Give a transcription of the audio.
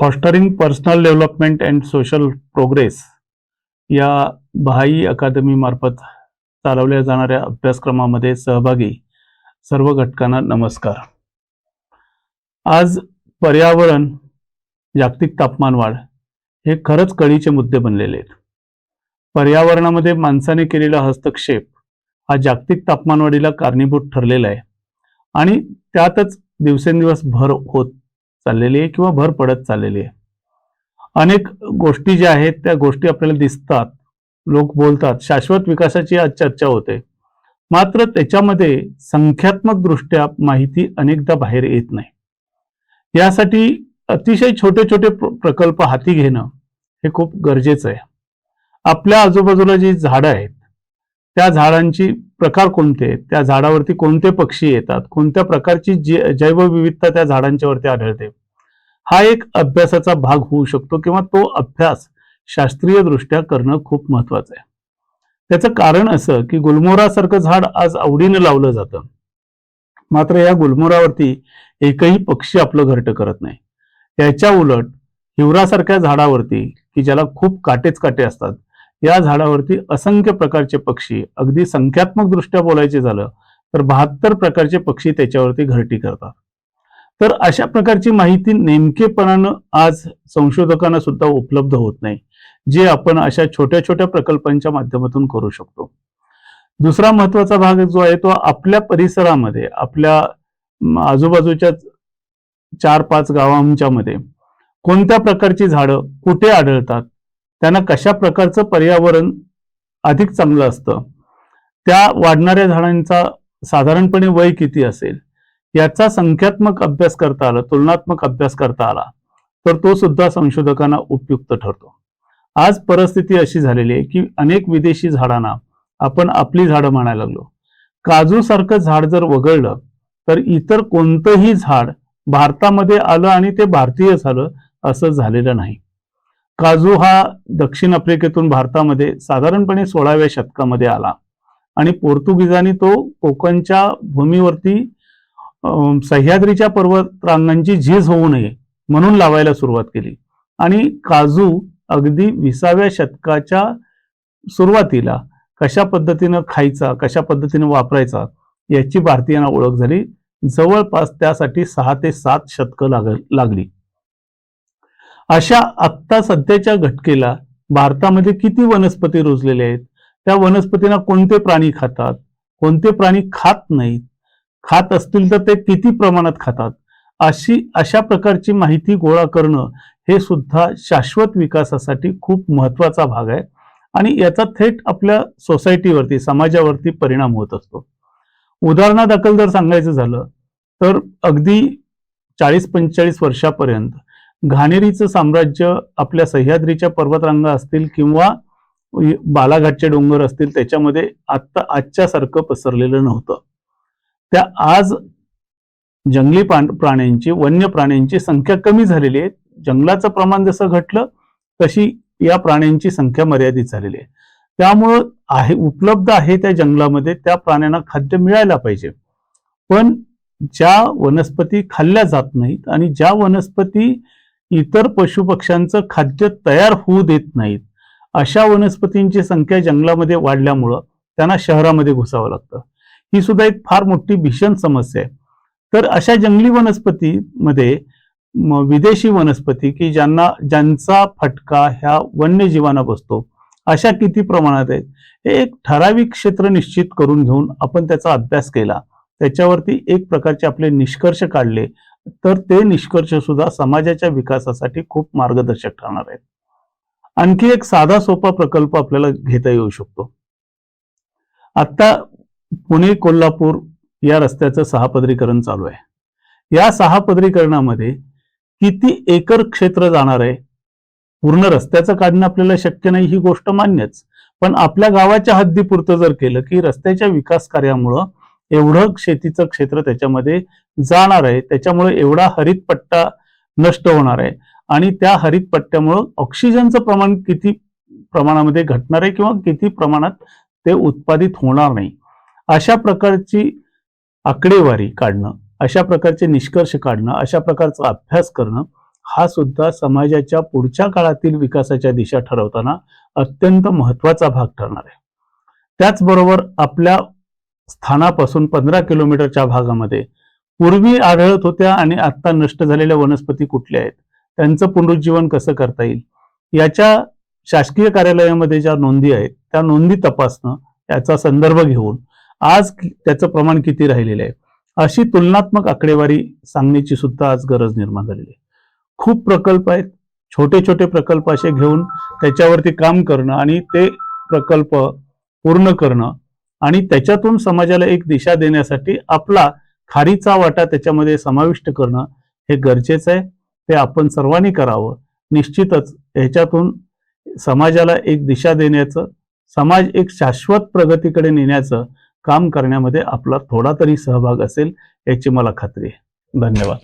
Fostering personal development and social progress या Baha'i अकादमी मार्फत चालवल्या जाणाऱ्या अभ्यासक्रमामध्ये सहभागी सर्व घटकांना नमस्कार. आज पर्यावरण जागतिक तापमान वाढ हे खरंच कळीचे मुद्दे बनलेले आहेत. पर्यावरणामध्ये माणसाने केलेला हस्तक्षेप हा जागतिक तापमानवाढीला कारणीभूत ठरलेला आहे आणि त्यातच दिवसेंदिवस भर होत चाललेली आहे किंवा भर पडत चाललेली आहे. अनेक गोष्टी ज्या आहेत त्या गोष्टी आपल्याला दिसतात. लोक बोलतात शाश्वत विकासाची आज चर्चा होते. मात्र त्याच्यामध्ये संख्यात्मक दृष्ट्या माहिती अनेकदा बाहेर येत नाही. यासाठी अतिशय छोटे छोटे प्रकल्प हाती घेणं हे खूप गरजेचं आहे. आपल्या आजूबाजूला जी झाडं आहेत त्या झाडांची प्रकार कोणते त्या झाडावरती कोणते पक्षी येतात? कोणत्या प्रकारची जैवविविधता त्या झाडांच्या वरती आढळते? हा एक अभ्यासाचा भाग होऊ शकतो किंवा तो अभ्यास शास्त्रीय दृष्ट्या करणं खूप महत्वाचं आहे. त्याचं कारण असं की गुलमोरासारखं झाड आज आवडीनं लावलं जातं. मात्र या गुलमोरावरती एकही पक्षी आपलं घरटं करत नाही. त्याच्या उलट हिवरासारख्या झाडावरती की ज्याला खूप काटेच काटे असतात या झाडावरती असंख्य प्रकारचे पक्षी अगदी संख्यात्मक दृष्ट्या बोलायचे झालं तर बहात्तर प्रकारचे पक्षी त्याच्यावरती घरटी करतात. तर अशा प्रकारची माहिती नेमकेपणानं आज संशोधकांना सुद्धा उपलब्ध होत नाही जे आपण अशा छोट्या छोट्या प्रकल्पांच्या माध्यमातून करू शकतो. दुसरा महत्त्वाचा भाग जो आहे तो आपल्या परिसरामध्ये आपल्या आजूबाजूच्या चार पाच गावांच्या मध्ये कोणत्या प्रकारची झाडं कुठे आढळतात त्यांना कशा प्रकारचं पर्यावरण अधिक चांगलं असतं त्या वाढणाऱ्या झाडांचा साधारणपणे वय किती असेल याचा संख्यात्मक अभ्यास करता आला तुलनात्मक अभ्यास करता आला तर तो सुद्धा संशोधकांना उपयुक्त ठरतो. आज परिस्थिती अशी झालेली आहे की अनेक विदेशी झाडांना आपण आपली झाडं म्हणायला लागलो. काजूसारखं झाड जर वगळलं तर इतर कोणतंही झाड भारतामध्ये आलं आणि ते भारतीय झालं असं झालेलं नाही. काजू हा दक्षिण आफ्रिकेतून भारतामध्ये साधारणपणे सोळाव्या शतकामध्ये आला आणि पोर्तुगीजांनी तो कोकणच्या भूमीवरती सह्याद्रीच्या सह्याद्रीच्या पर्वतरांगांची झीज होऊ नये म्हणून लावायला सुरुवात केली. आणि काजू अगदी विसाव्या शतकाच्या सुरुवातीला कशा पद्धतीनं खायचा कशा पद्धतीनं वापरायचा याची भारतीयांना ओळख झाली. जवळपास त्यासाठी सहा ते सात शतकं लाग लागली. अशा आत्ता सध्याच्या घटकेला भारतामध्ये किती वनस्पती रुजलेल्या आहेत? त्या वनस्पतींना कोणते प्राणी खातात? कोणते प्राणी खात नाहीत? खात असतील तर ते किती प्रमाणात खातात? अशी अशा प्रकारची माहिती गोळा करणं हे सुद्धा शाश्वत विकासासाठी खूप महत्त्वाचा भाग आहे आणि याचा थेट आपल्या सोसायटीवरती समाजावरती परिणाम होत असतो. उदाहरणादाखल जर सांगायचं झालं तर अगदी चाळीस पंचेचाळीस वर्षापर्यंत घाणेरीचं साम्राज्य आपल्या सह्याद्रीच्या पर्वतरांगा असतील किंवा बालाघाटचे डोंगर असतील त्याच्यामध्ये आत्ता आजच्यासारखं पसरलेलं नव्हतं. त्या आज जंगली प्राण्यांची वन्य प्राण्यांची संख्या कमी झालेली आहे. जंगलाचं प्रमाण जसं घटलं तशी या प्राण्यांची संख्या मर्यादित झालेली आहे. त्यामुळं आहे उपलब्ध आहे त्या जंगलामध्ये त्या प्राण्यांना खाद्य मिळायला पाहिजे. पण ज्या वनस्पती खाल्ल्या जात नाहीत आणि ज्या वनस्पती इतर पशुपक्ष्यांचं खाद्य तयार होऊ देत नाहीत अशा वनस्पतींची संख्या जंगलामध्ये वाढल्यामुळं त्यांना शहरामध्ये घुसावं लागतं. ही सुद्धा एक फार मोठी भीषण समस्या आहे. तर अशा जंगली वनस्पतीमध्ये विदेशी वनस्पती की ज्यांना ज्यांचा फटका ह्या वन्यजीवांना बसतो अशा किती प्रमाणात आहेत? हे एक ठराविक क्षेत्र निश्चित करून घेऊन आपण त्याचा अभ्यास केला. त्याच्यावरती एक प्रकारचे आपले निष्कर्ष काढले. तर ते निष्कर्ष सुद्धा समाजाच्या विकासासाठी खूप मार्गदर्शक ठरणार आहेत. आणखी एक साधा सोपा प्रकल्प आपल्याला घेता येऊ शकतो. आता पुणे कोल्हापूर या रस्त्याचं सहापदरीकरण चालू आहे. या सहापदरीकरणामध्ये किती एकर क्षेत्र जाणार आहे? पूर्ण रस्त्याचं काढणं आपल्याला शक्य नाही ही गोष्ट मान्यच. पण आपल्या गावाच्या हद्दीपुरतं जर केलं की रस्त्याच्या विकास कार्यामुळं एवढं शेतीचं क्षेत्र त्याच्यामध्ये जाणार आहे त्याच्यामुळे एवढा हरित पट्टा नष्ट होणार आहे आणि त्या हरित पट्ट्यामुळं ऑक्सिजनचं प्रमाण किती प्रमाणामध्ये घटणार आहे किंवा किती प्रमाणात ते उत्पादित होणार नाही. अशा प्रकारची आकडेवारी काढणं अशा प्रकारचे निष्कर्ष काढणं अशा प्रकारचा अभ्यास करणं हा सुद्धा समाजाच्या पुढच्या काळातील विकासाच्या दिशा ठरवताना अत्यंत महत्त्वाचा भाग ठरणार आहे. त्याचबरोबर आपल्या स्थानापासून पंधरा किलोमीटरच्या भागामध्ये पूर्वी आढळत होत्या आणि आता नष्ट झालेल्या वनस्पती कुठल्या आहेत त्यांचं पुनरुज्जीवन कसं करता येईल याच्या शासकीय कार्यालयामध्ये ज्या नोंदी आहेत त्या नोंदी तपासणं याचा संदर्भ घेऊन आज त्याचं प्रमाण किती राहिलेलं आहे? अशी तुलनात्मक आकडेवारी सांगण्याची सुद्धा आज गरज निर्माण झालेली आहे. खूप प्रकल्प आहेत. छोटे छोटे प्रकल्प असे घेऊन त्याच्यावरती काम करणं आणि ते प्रकल्प पूर्ण करणं आणि त्याच्यातून समाजाला एक दिशा देण्यासाठी आपला खारीचा वाटा त्याच्यामध्ये समाविष्ट करणं हे गरजेचं आहे. ते आपण सर्वांनी करावं. निश्चितच ह्याच्यातून समाजाला एक दिशा देण्याचं समाज एक शाश्वत प्रगतीकडे नेण्याचं काम करण्यामध्ये आपला थोडा तरी सहभाग असेल याची मला खात्री आहे. धन्यवाद.